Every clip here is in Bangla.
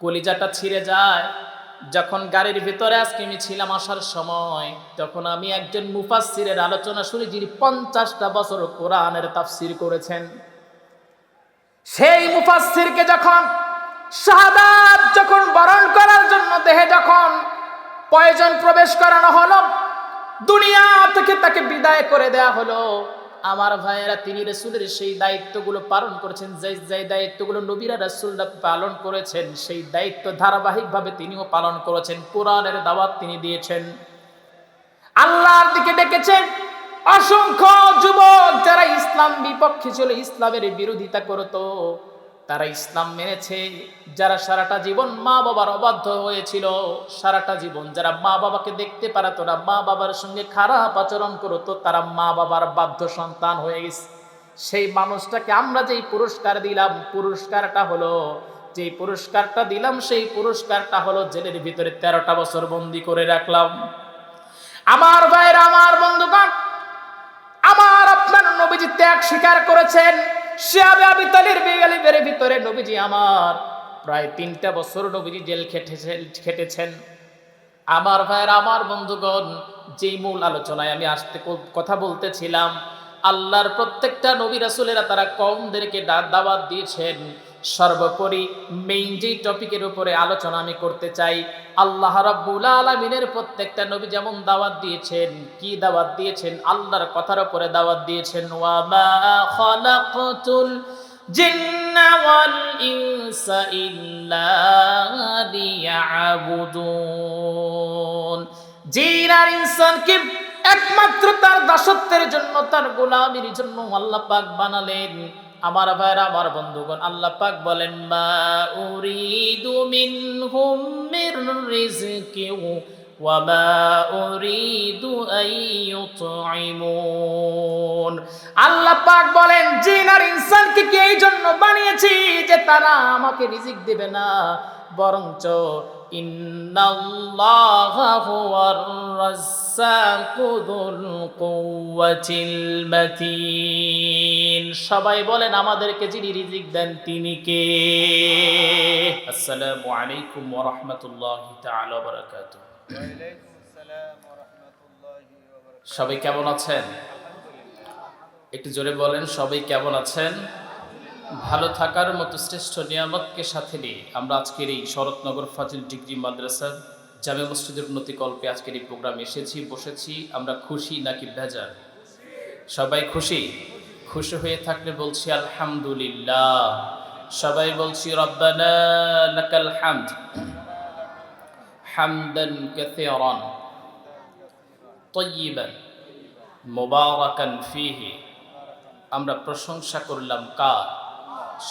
কলিজাটা ছিঁড়ে যায়। যখন গাড়ির ভিতরে আজকে আমি ছিলাম আসার সময়, তখন আমি একজন মুফাসসিরের আলোচনা শুনি যিনি পঞ্চাশটা বছর কোরআনের তাফসির করেছেন, সেই মুফাসসিরকে যখন শাহাদাত যখন বরণ করার জন্য দেহে যখন প্রয়োজন প্রবেশ করানো হলো, দুনিয়া থেকে তাকে বিদায় করে দেয়া হলো আমার ভাইয়েরা, তিনি রসুলের সেই দায়িত্বগুলো পালন করেছেন, যে যে দায়িত্বগুলো নবীরা রসুলরা পালন করেছেন, সেই দায়িত্ব ধারাবাহিকভাবে তিনিও পালন করেছেন, কোরআনের দাওয়াত তিনি দিয়েছেন। আল্লাহর দিকে ডেকেছেন অসংখ্য যুবক যারা ইসলাম বিপক্ষে ছিল, ইসলামের বিরোধিতা করতো। তারা ইসলাম মেনেছে, যারা সারাটা জীবন মা বাবার অবাধ্য হয়েছিল, সারাটা জীবন যারা মা বাবাকে দেখতে পারতো না, মা বাবার সঙ্গে খারাপ আচরণ করতো, তারা মা বাবার বাধ্য সন্তান হয়ে গেছে। সেই মানুষটাকে আমরা যেই পুরস্কার দিলাম, পুরস্কারটা হলো, যেই পুরস্কারটা দিলাম, সেই পুরস্কারটা হলো জেলের ভিতরে তেরোটা বছর বন্দি করে রাখলাম। আমার ভাইয়ের, আমার বন্ধুগণ, আমার আপনার নবীজি ত্যাগ স্বীকার করেছেন। শিয়াবে আবি তালির বিগালিবের ভিতরে নবীজি আমার। প্রায় তিনটা বছর নবীজি জেল খেটেছেন খেটেছেন। আমার ভাইয়ের, আমার বন্ধুগণ, যেই মূল আলোচনায় আমি আসতে কথা বলতেছিলাম, আল্লাহর প্রত্যেকটা নবী রাসুলেরা তারা কমদেরকে দাওয়াত দিয়েছেন। সর্বোপরি মেইন যেই টপিকের উপরে আলোচনা আমি করতে চাই, আল্লাহ রাব্বুল আলামিনের প্রত্যেকটা নবী যেমন দাওয়াত দিয়েছেন, কি দাওয়াত দিয়েছেন? আল্লাহর কথার উপরে দাওয়াত দিয়েছেন, ওয়া মা খালাকতুল জিন্না ওয়াল ইনসা ইল্লা লিয়াবুদুন। জিন আর ইনসানকে একমাত্র তার দাসত্বের জন্য, তার গোলামির জন্য আল্লাহ পাক বানালেন। আমার ভাইরা, আমার বন্ধুগণ, আল্লাহ পাক বলেন, মা উরিদু মিনহুম মির রিজকি ওয়া মা উরিদু আন ইউতঈমুন। আল্লাহ পাক বলেন, জিন আর ইনসানকে কি এই জন্য বানিয়েছি যে তারা আমাকে রিজিক দেবে না? বরঞ্চ ইন্নাল্লাহা হুয়ার রাজ্জাকু সবাই বলেন, আমাদেরকে যিনি রিজিক দেন, তিনি কে? আসসালামু আলাইকুম ওয়া রাহমাতুল্লাহি তাআলা ওয়া বারাকাতুহু ওয়ালাইকুম আসসালাম ওয়া রাহমাতুল্লাহি ওয়া বারাকাতুহু। সবাই কেমন আছেন? একটু জোরে বলেন, সবাই কেমন আছেন? ভালো থাকার মতো শ্রেষ্ঠ নিয়ামতকে সাথে নিয়ে আমরা আজকের এই শরৎনগর ফাজিল ডিগ্রি মাদ্রাসার জামে মসজিদের উন্নতি কল্পে আজকের এই প্রোগ্রামে এসেছি বসেছি আমরা খুশি নাকি বেজার সবাই খুশি খুশি হয়ে থাকলে বলছি আলহামদুলিল্লাহ সবাই বলছি রব্বানা লাকাল হামদ হামদান কাসীরান طيبا মোবারকান ফিহি আমরা প্রশংসা করলাম কার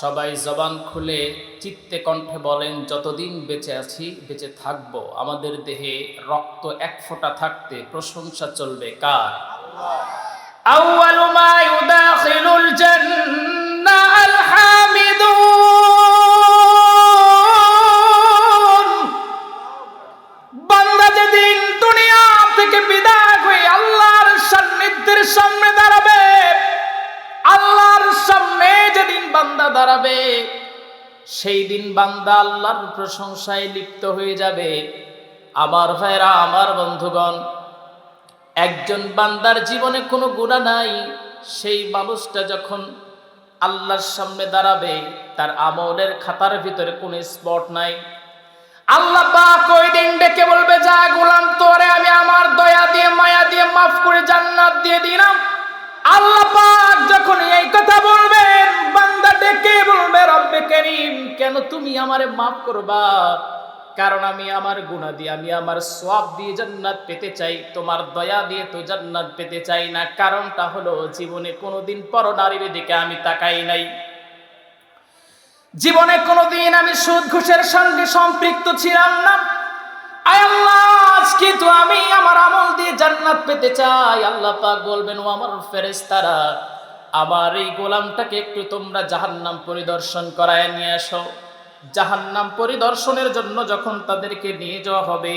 সবাই জবান খুলে চিত্তে কণ্ঠে বলেন, যতদিন বেঁচে আছি, বেঁচে থাকব। আমাদের দেহে রক্ত এক ফোঁটা থাকতে প্রশংসা চলবে কার? আউয়ালু মা ইউদাখিলুল জান্নাহ আল হামি বান্দা দাঁড়াবে, সেই দিন বান্দা আল্লাহর প্রশংসায় লিপ্ত হয়ে যাবে। আমার ভাইরা আমার বন্ধুগণ, একজন বান্দার জীবনে কোনো গুণা নাই। সেই মানুষটা যখন আল্লাহর সামনে দাঁড়াবে, তার আমলের খাতার ভিতরে কোনো স্পট নাই। আল্লাহ পাক ওই দিন ডেকে বলবে, যা গোলাম তোরে আমি আমার দয়া দিয়ে, মায়া দিয়ে মাফ করে জান্নাত দিয়ে দিলাম। আল্লাহ পাক যখন এই কথা বলবেন, বান্দা ডেকে বলবে, রব্বে করিম, কেন তুমি আমারে মাফ করবা? কারণ আমি আমার গুনাহ দিয়ে, আমি আমার সওয়াব দিয়ে জান্নাত পেতে চাই, তোমার দয়া দিয়ে তো জান্নাত পেতে চাই না। কারণটা হলো, জীবনে কোনোদিন পর নারীর দিকে আমি তাকাই নাই। জীবনে কোনোদিন আমি সুদ, ঘুষের সঙ্গে সম্পৃক্ত ছিলাম না। আয় আল্লাহ আমি আমার আমল দিয়ে জান্নাত পেতে চাই। আল্লাহ বলবেন, ও আমার ফেরেশতারা এই গোলামটাকে একটু তোমরা জাহান্নাম পরিদর্শন করায় নিয়ে আসো জাহান্নাম পরিদর্শনের জন্য যখন তাদেরকে নিয়ে যাওয়া হবে,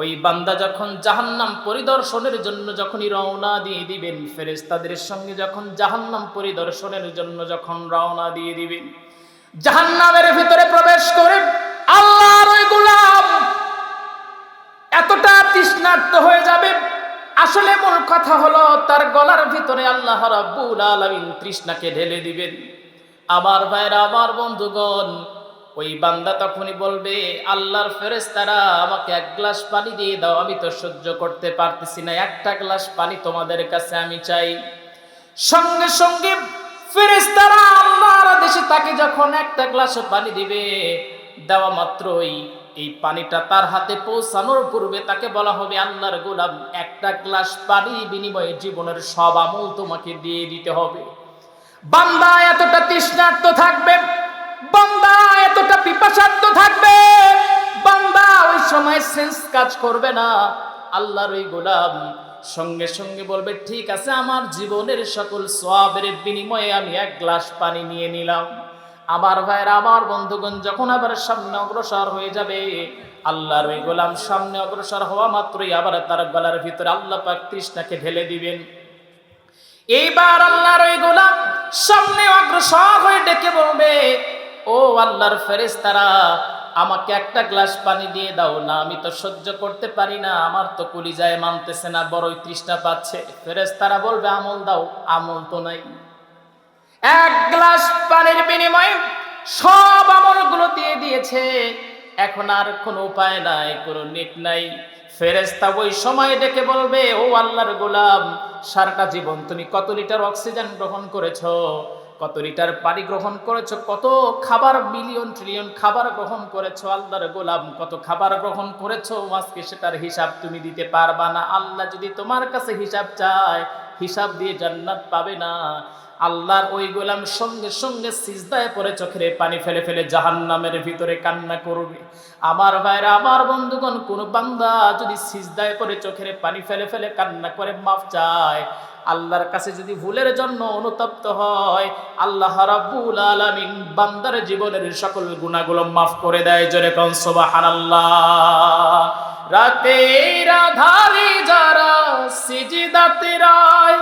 ওই বান্দা যখন জাহান্নাম পরিদর্শনের জন্য যখনই রওনা দিয়ে দিবেন, ফেরেশতাদের সঙ্গে যখন জাহান্নাম পরিদর্শনের জন্য যখন রওনা দিয়ে দিবেন, জাহান্নামের ভিতরে প্রবেশ করে তৃষ্ণার্ত হয়ে যাবে। আসলে মূল কথা হলো, তার গলার ভিতরে আল্লাহ রাব্বুল আলামিন তৃষ্ণাকে ঢেলে দিবেন। আমার ভাইরা, আমার বন্ধুগণ, ওই বান্দা তখনই বলবে, আল্লাহর ফেরেশতারা, আমাকে এক গ্লাস পানি দিয়ে দাও, আমি তো সহ্য করতে পারতেছি না। একটা গ্লাস পানি তোমাদের কাছে আমি চাই। সঙ্গে সঙ্গে ফেরেশতারা আল্লাহর আদেশে তাকে যখন একটা গ্লাস পানি দিবে, দেওয়া মাত্রই এই পানিটা তার হাতে পৌঁছানোর পূর্বে তাকে বলা হবে, আল্লাহর গোলাম, একটা গ্লাস পানি বিনিময়ে জীবনের সব আমল তোমাকে দিয়ে দিতে হবে। বান্দা এতটা তৃষ্ণার্ত থাকবে, বান্দা এতটা পিপাসার্থ থাকবে, বান্দা ওই সময় সেন্স কাজ করবে না। আল্লাহর ওই গোলাম সঙ্গে সঙ্গে বলবে, ঠিক আছে, আমার জীবনের সকল সবের বিনিময়ে আমি এক গ্লাস পানি নিয়ে নিলাম। আমার ভাইরা আমার বন্ধুগণ যখন আবার সামনে অগ্রসর হয়ে যাবে, আল্লাহর ওই গোলাম সামনে অগ্রসর হওয়া মাত্রই আবার তার গলার ভিতরে আল্লাহ পাক তৃষ্ণাকে ঢেলে দিবেন। এইবার আল্লাহর ওই গোলাম সামনে অগ্রসর হয়ে ডেকে বলবে, ও আল্লাহর ফেরেশতারা, আমাকে একটা গ্লাস পানি দিয়ে দাও না, আমি তো সহ্য করতে পারি না, আমার তো কলিজায় মানতেছে না, বড়ই তৃষ্ণা পাচ্ছে। ফেরেশতারা বলবে, আমল দাও, আমল তো নাই। এক গ্লাস পানির বিনিময়ে সব আমলগুলো দিয়ে দিয়েছে। এখন আর কোনো উপায় নাই, কোনো নিক নাই। ফেরেস্তা ওই সময় ডেকে বলবে, ও আল্লাহর গোলাম, সারাটা জীবন তুমি কত লিটার অক্সিজেন গ্রহণ করেছ? কত লিটার পানি গ্রহণ করেছ? কত খাবার মিলিয়ন ট্রিলিয়ন খাবার গ্রহণ করেছ? আল্লাহর গোলাম, কত খাবার গ্রহণ করেছ? আজকে সেটার হিসাব তুমি দিতে পারবা না। আল্লাহ যদি তোমার কাছে হিসাব চায়, হিসাব দিয়ে জান্নাত পাবে না। আল্লাহর ওই গোলাম সঙ্গে সঙ্গে সিজদায় পরে চোখের পানি ফেলে ফেলে জাহান্নামের ভিতরে কান্না করবে। আমার ভাইরা, আমার বন্ধুগণ, কোন বান্দা যদি সিজদায় পরে চোখের পানি ফেলে ফেলে কান্না করে, মাফ চায়। আল্লাহর কাছে যদি ভুলের জন্য অনুতপ্ত হয়, আল্লাহ রাব্বুল আলামিন বান্দার জীবনের সকল গুনাহগুলো মাফ করে দেয় জোরে কোন, সুবহানাল্লাহ। রাতের আধারে যারা সিজদাতে রায়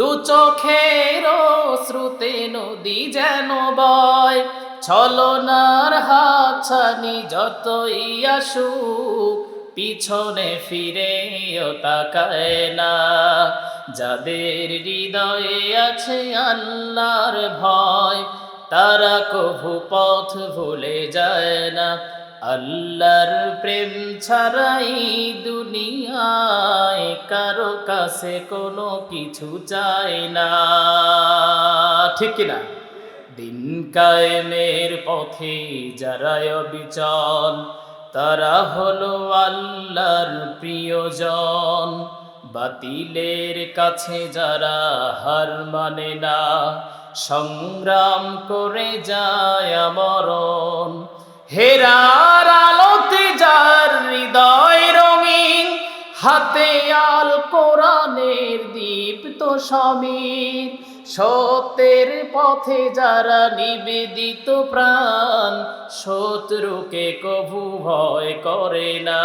দু চোখের শ্রুতে নদী যেন বয়। ছলনার হাছানি যতই আসুক, পিছনে ফিরে তাকায় না। যাদের হৃদয়ে আছে আল্লাহর ভয়, তারা কভু পথ ভুলে যায় না। আল্লাহর প্রেম ছাড়াই দুনিয়ায় কারও কাছে কোনো কিছু চায় না। ঠিক না দিন কায়েমের পথে যারা অবিচল, তারা হলো আল্লাহর প্রিয়জন। বাতিলের কাছে যারা হার মানে না, সংগ্রাম করে যায় মরণ হেরার আলোতে যার হৃদয় রঙিন, হাতে আল কোরআনের দীপ্ত সমীর। সত্যের পথে যারা নিবেদিত প্রাণ, শত্রুকে কভু ভয় করে না।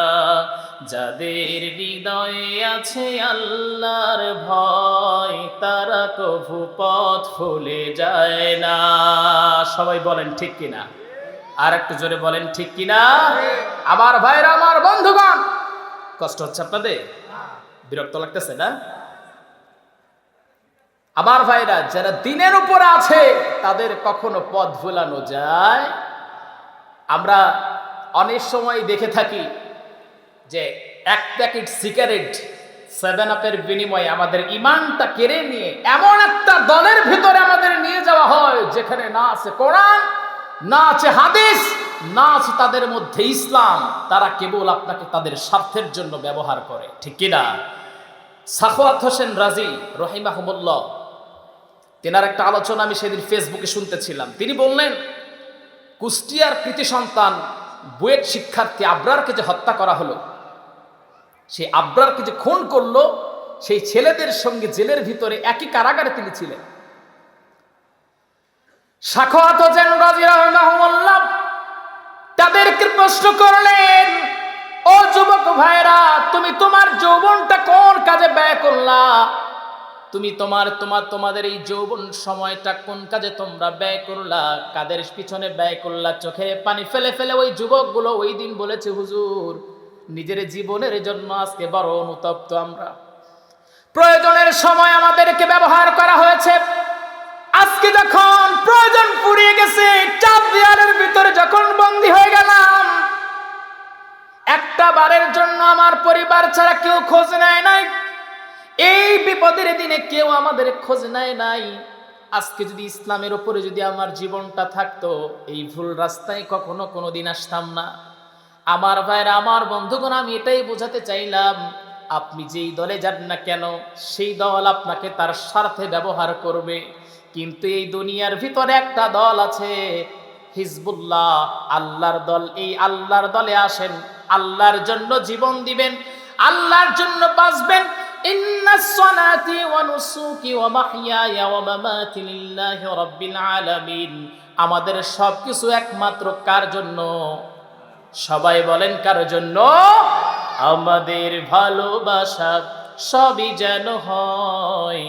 যাদের হৃদয়ে আছে আল্লাহর ভয়, তারা কভু পথ ভুলে যায় না। সবাই বলেন, ঠিক কিনা? আর একটু জোরে বলেন, ঠিক কিনা? আমার ভাইরা আমার বন্ধুগণ, কষ্ট হচ্ছে আপনাদের? বিরক্ত লাগতেছে না? আমার ভাইরা যারা দিনের উপরে আছে, তাদের কখনো পথ ভুলানো যায়? আমরা অনেক সময় দেখে থাকি যে এক প্যাকেট সিগারেট সেভেন আপের বিনিময়ে আমাদের ইমানটা কেড়ে নিয়ে এমন একটা দলের ভিতরে আমাদের নিয়ে যাওয়া হয়, যেখানে না আছে কোরআন না আছে হাদিস, না আছে তাদের মধ্যে ইসলাম। তারা কেবল আপনাকে তাদের স্বার্থের জন্য ব্যবহার করে। ঠিক কিনা? সাখওয়াত হোসেন রাজি, রহিমাহমুল্লাহ। তেনার একটা আলোচনা আমি সেদিন ফেসবুকে শুনতেছিলাম। তিনি বললেন, কুষ্টিয়ার কৃতি সন্তান বুয়েট শিক্ষার্থী আবরারকে যে হত্যা করা হলো সেই আবরারকে যে খুন করল, সেই ছেলেদের সঙ্গে জেলের ভিতরে একই কারাগারে তিনি ছিলেন। সাখাওয়াত হোসেন রাজি রহমাহুল্লাহ তাদেরকে প্রশ্ন করলেন, ও যুবক ভাইরা, তুমি তোমার যৌবনটা কোন কাজে ব্যয় করলা? তুমি তোমার তোমার, তোমাদের এই যৌবন সময়টা কোন কাজে তোমরা ব্যয় করলা? কাদের পিছনে ব্যয় করলা? চোখে পানি ফেলে ফেলে ওই যুবকগুলো ওই দিন বলেছে, হুজুর, নিজের জীবনের জন্য আজকে বড় অনুতপ্ত আমরা। প্রয়োজনের সময় আমাদেরকে ব্যবহার করা হয়েছে। আজকে যখন প্রয়োজন ফুরিয়ে গেছে, চার দেয়ালের ভিতরে যখন বন্দী হয়ে গেলাম, একটা বারের জন্য আমার পরিবার ছাড়া কেউ খোঁজ নেয় নাই। এই বিপদের দিনে কেউ আমাদের খোঁজ নেয় নাই। আজকে যদি ইসলামের উপরে যদি আমার জীবনটা থাকতো, এই ভুল রাস্তায় কখনো কোনো দিন আসতাম না। আমার ভাইরা আমার বন্ধুগণ, আমি এটাই বোঝাতে চাইলাম, আপনি যেই দলে যান না কেন, সেই দল আপনাকে তার স্বার্থে ব্যবহার করবে। কিন্তু এই দুনিয়ার ভিতরে একটা দল আছে। হিজবুল্লাহ, আল্লাহর দল। এই আল্লাহর দলে আসেন। আল্লাহর জন্য জীবন দিবেন। আল্লাহর জন্য বাঁচবেন। ইন্না আমাদের সবকিছু একমাত্র কার জন্য? সবাই বলেন, কার জন্য? আমাদের ভালোবাসা সবই যেন হয়।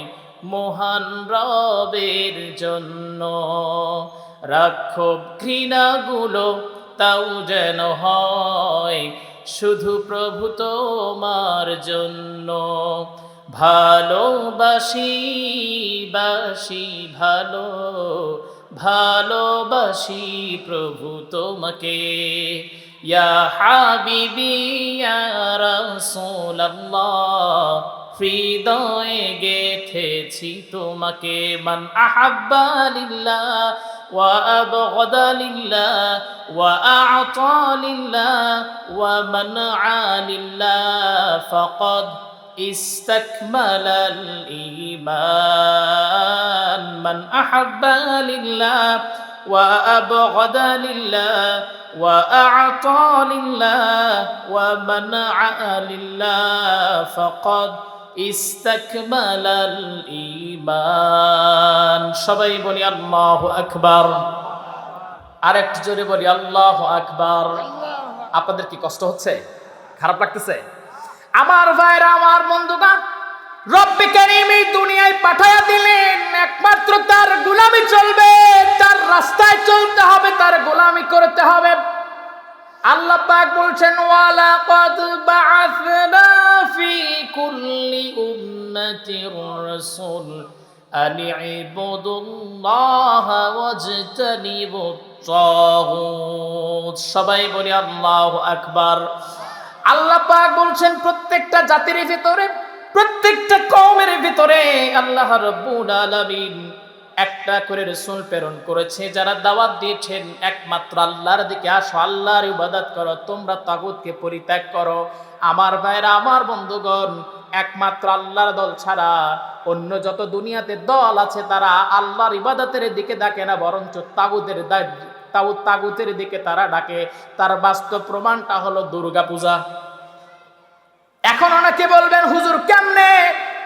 মহান রবের জন্য। রাক্ষব ঘৃণাগুলো তাও যেন হয় শুধু প্রভু তোমার জন্য। ভালোবাসি, বাসি, ভালো, ভালোবাসি প্রভু তোমাকে। ইয়া হাবিবি, ইয়া রাসূলুল্লাহ হৃদয়ে গেথেছি তোমাকে মান আহাব্বা লিল্লাহ ওয়া আবগাদা লিল্লাহ ওয়া আ'তা লিল্লাহ ওয়া মানআ লিল্লাহ ফাকাদ استكمل الإيمان من أحب لله وأبغض لله وأعطى لله ومنع لله فقد সবাই বলি আল্লাহ আকবর। আর একটু জোরে বলি আল্লাহ আকবর। আপনাদের কি কষ্ট হচ্ছে? খারাপ লাগতেছে? আমার ভাইরা, আমার বন্ধুগণ দুনিয়ায় দিলেন। একমাত্র তার চলবে, তার রাস্তায় চলতে হবে, তার গোলামি করতে হবে। আল্লাহ পাক বলছেন ওয়ালা কদ বাআসনা ফি কুল্লি উম্মাতির রাসূল আন ইবুদুল্লাহ ওয়াজতানিবুত তাগুত সবাই বলি, আল্লাহু আকবার। আল্লাহ পাক বলছেন, প্রত্যেকটা জাতির ভিতরে, প্রত্যেকটা কওমের ভিতরে আল্লাহ রাব্বুল আলামিন একটা করে রসুল প্রেরণ করেছে, যারা দাওয়াত দিয়েছেন, একমাত্র আল্লাহর দিকে আসো, আল্লাহর ইবাদত করো, তোমরা তাগুতকে পরিত্যাগ করো। আমার ভাইরা, আমার বন্ধুগণ, একমাত্র আল্লাহর দল ছাড়া অন্য যত দুনিয়াতে দল আছে, তারা আল্লাহর ইবাদতের দিকে ডাকে না, বরঞ্চ তাগুতের তাগুত তাগুতের দিকে তারা ডাকে। তার বাস্তব প্রমাণটা হলো দুর্গা পূজা এখন অনেকে বলবেন, হুজুর, কেমনে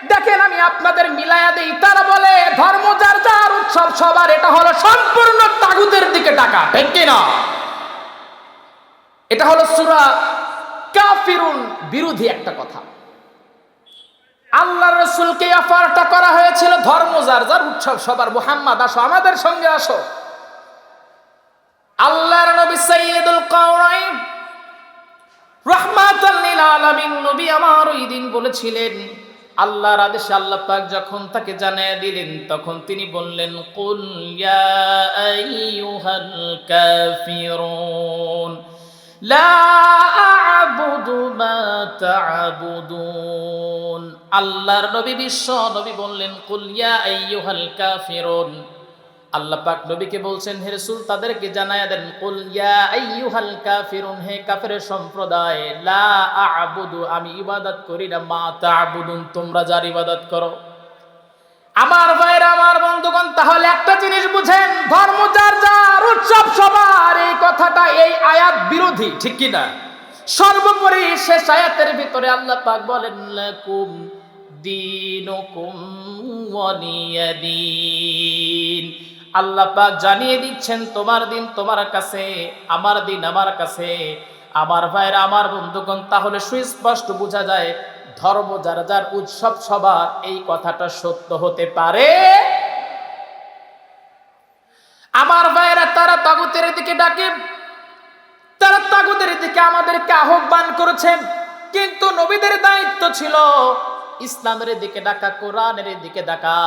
দেখেন আমি আপনাদের মিলায়া দেই। তারা বলে, ধর্ম যার যার, উৎসব সবার, এটা হলো সম্পূর্ণ তাগুতের দিকে টাকা। ঠিক কিনা? এটা হলো সুরা কাফিরুন বিরোধী একটা কথা। আল্লাহ রসুলকে অফারটা করা হয়েছিল, ধর্ম যার যার, উৎসব সবার। মুহাম্মদ, আসো, আমাদের সঙ্গে আসো। আল্লাহর নবী সাইয়্যিদুল কাওনাইন রহমাতাল লিল আলামিন, নবী আমার ওই দিন বলেছিলেন আল্লাহর আদেশে আল্লাহ পাক যখন তাকে জানিয়ে দিলেন, তখন তিনি বললেন, কুল ইয়া আইয়ুহাল কাফিরুন, লা আ'বুদু মা তা'বুদুন। আল্লাহর নবী বিশ্ব নবী বললেন, কুল ইয়া আইয়ুহাল কাফিরুন। আল্লাহ পাক নবীকে বলছেন, হে রাসূল, তাদেরকে জানায়া দেন, কুল ইয়া আইয়ুহাল কাফিরুন, হে কাফের সম্প্রদায়, লা আ'বুদু, আমি ইবাদত করি না, মা তা'বুদুন, তোমরা যার ইবাদত করো। আমার ভাইরা, আমার বন্ধুগণ, তাহলে একটা জিনিস বুঝেন, ধর্ম যার যার উৎসব, সবার এই কথাটা এই আয়াত বিরোধী, ঠিক কি না? সর্বোপরি শেষ আয়াতের ভিতরে আল্লাহ পাক বলেন, লাকুম দীনুকুম ওয়ালিয়াদিন। আল্লাহ পাক জানিয়ে দিচ্ছেন, তোমার দিন তোমার কাছে, আমার দিন আমার কাছে। আমার ভাইরা আমার বন্ধুগণ, তাহলে সুস্পষ্ট বোঝা যায়, ধর্ম যার যার উৎসব সবার, এই কথাটা সত্য হতে পারে? আমার ভাইরা তারা তাগুতের দিকে ডাকে, তারা তাগুতের দিকে আমাদেরকে আহ্বান করেছেন কিন্তু নবীদের দায়িত্ব ছিল ইসলামের দিকে ডাকা, কোরআনের দিকে ডাকা।